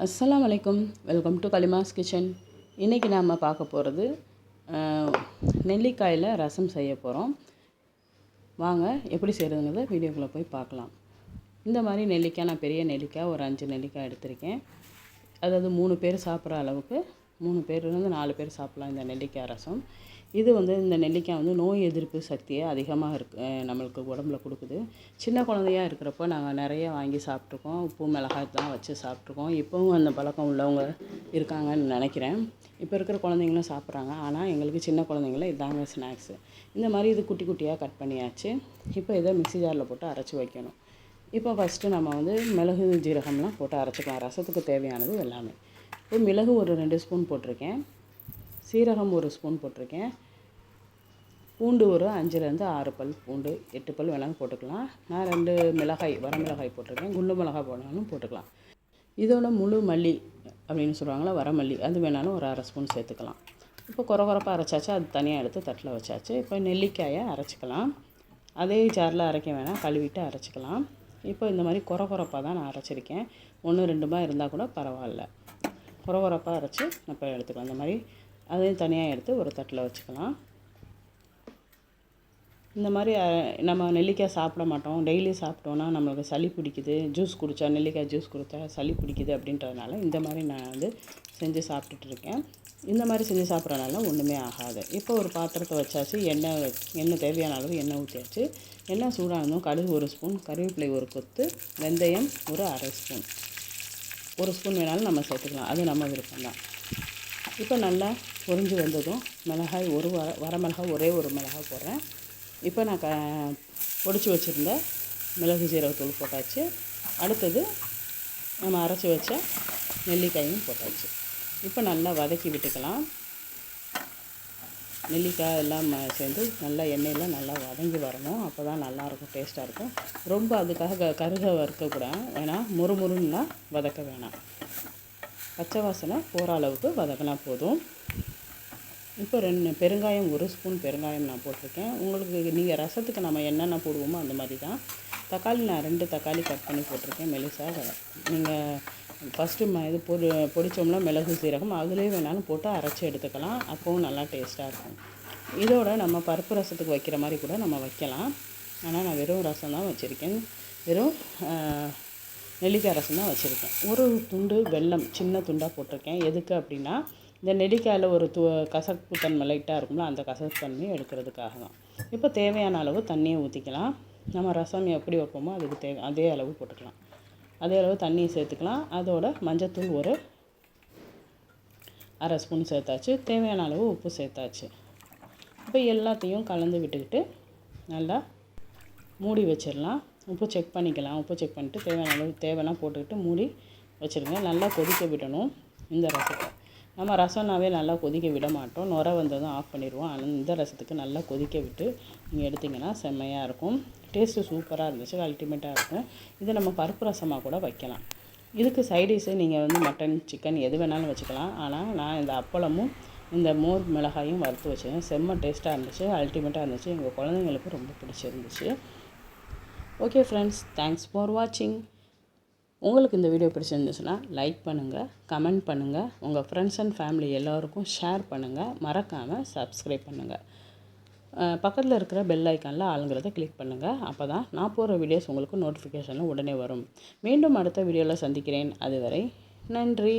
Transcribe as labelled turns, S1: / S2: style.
S1: அஸ்லாம் அலைக்கும். Welcome to Kalima's kitchen. இன்றைக்கி நாம் பார்க்க போகிறது நெல்லிக்காயில் ரசம் செய்ய போகிறோம் வாங்க எப்படி செய்கிறதுங்கிறத வீடியோக்குள்ளே போய் பார்க்கலாம். இந்த மாதிரி நெல்லிக்காய் நான் பெரிய நெல்லிக்காய் ஒரு அஞ்சு நெல்லிக்காய் எடுத்திருக்கேன். அதாவது மூணு பேர் சாப்பிட்ற அளவுக்கு மூணு பேர்லேருந்து நாலு பேர் சாப்பிட்லாம் இந்த நெல்லிக்காய் ரசம். இது வந்து இந்த நெல்லிக்காய் வந்து நோய் எதிர்ப்பு சக்தியை அதிகமாக இருக்கு நம்மளுக்கு உடம்புல கொடுக்குது. சின்ன குழந்தையா இருக்கிறப்போ நாங்கள் நிறைய வாங்கி சாப்பிட்ருக்கோம் உப்பு மிளகாய் தான் வச்சு சாப்பிட்ருக்கோம் இப்போவும் அந்த பழக்கம் உள்ளவங்க இருக்காங்கன்னு நினைக்கிறேன். இப்போ இருக்கிற குழந்தைங்களும் சாப்பிட்றாங்க. ஆனால் எங்களுக்கு சின்ன குழந்தைங்கள இதாங்க ஸ்நாக்ஸு இந்த மாதிரி இது குட்டி குட்டியாக கட் பண்ணியாச்சு. இப்போ இதை மிக்ஸி ஜாரில் போட்டு அரைச்சி வைக்கணும். இப்போ ஃபஸ்ட்டு நம்ம வந்து மிளகு ஜீரகம்லாம் போட்டு அரைச்சிக்கலாம். ரசத்துக்கு தேவையானது எல்லாமே. இப்போ மிளகு ஒரு ரெண்டு ஸ்பூன் போட்டிருக்கேன். சீரகம் ஒரு ஸ்பூன் போட்டிருக்கேன். பூண்டு ஒரு அஞ்சுலேருந்து ஆறு பல் பூண்டு எட்டு பல் வேணாலும் போட்டுக்கலாம். நான் ரெண்டு மிளகாய் வர மிளகாய் போட்டிருக்கேன். குண்டு மிளகாய் போனாலும் போட்டுக்கலாம். இதோட முழு மல்லி அப்படின்னு சொல்லுவாங்களா வரமல்லி அது வேணாலும் ஒரு அரை ஸ்பூன் சேர்த்துக்கலாம். இப்போ குறை குறப்பாக அரைச்சாச்சு அது தனியாக எடுத்து தட்டில் வச்சாச்சு. இப்போ நெல்லிக்காயை அரைச்சிக்கலாம். அதே ஜாரில் அரைக்க வேணாம் கழுவிட்டு அரைச்சிக்கலாம். இப்போ இந்த மாதிரி குறை குறப்பாக தான் நான் அரைச்சிருக்கேன். ஒன்று ரெண்டுமா இருந்தால் கூட பரவாயில்ல. குறை குறப்பாக அரைச்சி இப்போ எடுத்துக்கலாம். இந்த மாதிரி அதையும் தனியாக எடுத்து ஒரு தட்டில் வச்சுக்கலாம். இந்த மாதிரி நம்ம நெல்லிக்காய் சாப்பிட மாட்டோம். டெய்லி சாப்பிட்டோன்னா நம்மளுக்கு சளி பிடிக்குது. ஜூஸ் குடித்தா நெல்லிக்காய் ஜூஸ் குடித்தா சளி பிடிக்குது அப்படின்றதுனால இந்த மாதிரி நான் வந்து செஞ்சு சாப்பிட்டுட்ருக்கேன் இந்த மாதிரி செஞ்சு சாப்பிட்றதுனால ஒன்றுமே ஆகாது. இப்போ ஒரு பாத்திரத்தை வச்சாச்சு எண்ணெய் எண்ணெய் தேவையான அளவு எண்ணெய் ஊற்றியாச்சு எண்ணெய் சூடானதும் கடுகு ஒரு ஸ்பூன் கருவேப்பிலை ஒரு கொத்து வெந்தயம் ஒரு அரை ஸ்பூன். ஒரு ஸ்பூன் வேணாலும் நம்ம சேர்த்துக்கலாம். அது நம்ம விருப்பம் தான் இப்போ நல்லா பொரிஞ்சு வந்ததும் மிளகாய் ஒரு வர வரமிளகாய் ஒரே ஒரு மிளகாய் போடுறேன். இப்போ நான் க பொடிச்சு வச்சுருந்த மிளகு ஜீரகத்தூள் போட்டாச்சு. அடுத்தது நம்ம அரைச்சி வச்ச நெல்லிக்காயும் போட்டாச்சு. இப்போ நல்லா வதக்கி விட்டுக்கலாம். நெல்லிக்காய் எல்லாம் சேர்ந்து நல்லா எண்ணெயில் நல்லா வதங்கி வரணும். அப்போ தான் நல்லாயிருக்கும் டேஸ்ட்டாக இருக்கும். ரொம்ப அதுக்காக கருக வறுக்கக்கூடாது. வேணாம் முறுமுறுன்னா வதக்க வேணாம். பச்சை வாசனை போகிற அளவுக்கு வதக்கினா போதும். இப்போ ரெண்டு பெருங்காயம் ஒரு ஸ்பூன் பெருங்காயம் நான் போட்டிருக்கேன். உங்களுக்கு நீங்கள் ரசத்துக்கு நம்ம என்னென்ன போடுவோமோ அந்த மாதிரி தான் தக்காளி நான் ரெண்டு தக்காளி கட் பண்ணி போட்டிருக்கேன் மெலிசாக நீங்கள் ஃபஸ்ட்டு ம இது பொடி பொடிச்சோம்னா மிளகு சீரகம் அதுலேயே வேணாலும் போட்டு அரைச்சி எடுத்துக்கலாம். அப்போவும் நல்லா டேஸ்ட்டாக இருக்கும். இதோட நம்ம பருப்பு ரசத்துக்கு வைக்கிற மாதிரி கூட நம்ம வைக்கலாம். ஆனால் நான் வெறும் ரசம் தான் வச்சுருக்கேன். வெறும் நெல்லிக்காய் ரசம் தான் வச்சுருக்கேன். ஒரு துண்டு வெல்லம் சின்ன துண்டாக போட்டிருக்கேன். எதுக்கு அப்படின்னா இந்த நெல்லிக்காயில் ஒரு து கசப்பு தன்மை லைட்டாக இருக்கும்ல அந்த கசப்பு தன்மையை எடுக்கிறதுக்காக தான். இப்போ தேவையான அளவு தண்ணியை ஊற்றிக்கலாம் நம்ம ரசம் எப்படி வைப்போமோ அதுக்கு தேவை அதே அளவு போட்டுக்கலாம். அதே அளவு தண்ணியை சேர்த்துக்கலாம். அதோட மஞ்சத்தூள் ஒரு அரை ஸ்பூன் சேர்த்தாச்சு. தேவையான அளவு உப்பு சேர்த்தாச்சு. இப்போ எல்லாத்தையும் கலந்து விட்டுக்கிட்டு நல்லா மூடி வச்சிடலாம். உப்பு செக் பண்ணிக்கலாம். உப்பு செக் பண்ணிட்டு தேவையான அளவு தேவைன்னா போட்டுக்கிட்டு மூடி வச்சுருங்க. நல்லா கொதிக்க விடணும் இந்த ரசத்தை. நம்ம ரசம்னாவே நல்லா கொதிக்க விட மாட்டோம். நுர வந்ததும் ஆஃப் பண்ணிடுவோம். ஆனால் இந்த ரசத்துக்கு நல்லா கொதிக்க விட்டு நீங்கள் எடுத்திங்கன்னா செம்மையாக இருக்கும். டேஸ்ட்டு சூப்பராக இருந்துச்சு. அல்டிமேட்டாக இருக்கும். இதை நம்ம பருப்பு ரசமாக கூட வைக்கலாம். இதுக்கு சைடிஷு நீங்கள் வந்து மட்டன் சிக்கன் எது வேணாலும் வச்சுக்கலாம். ஆனால் நான் இந்த அப்பளமும் இந்த மோர் மிளகாயும் வறுத்து வச்சேன் செம்ம டேஸ்ட்டாக இருந்துச்சு. அல்டிமேட்டாக இருந்துச்சு. எங்கள் குழந்தைங்களுக்கு ரொம்ப பிடிச்சிருந்துச்சு. ஓகே ஃப்ரெண்ட்ஸ் தேங்க்ஸ் ஃபார் வாட்சிங் உங்களுக்கு இந்த வீடியோ பிடிச்சிருந்துச்சுன்னா லைக் பண்ணுங்கள் கமெண்ட் பண்ணுங்கள் உங்கள் ஃப்ரெண்ட்ஸ் அண்ட் ஃபேமிலி எல்லோருக்கும் ஷேர் பண்ணுங்கள் மறக்காமல் சப்ஸ்கிரைப் பண்ணுங்கள் பக்கத்தில் இருக்கிற பெல் ஐக்கானில் ஆளுங்கிறத கிளிக் பண்ணுங்கள் அப்போ தான் நான் போகிற வீடியோஸ் உங்களுக்கு நோட்டிஃபிகேஷனில் உடனே வரும். மீண்டும் அடுத்த வீடியோவில் சந்திக்கிறேன். அதுவரை நன்றி.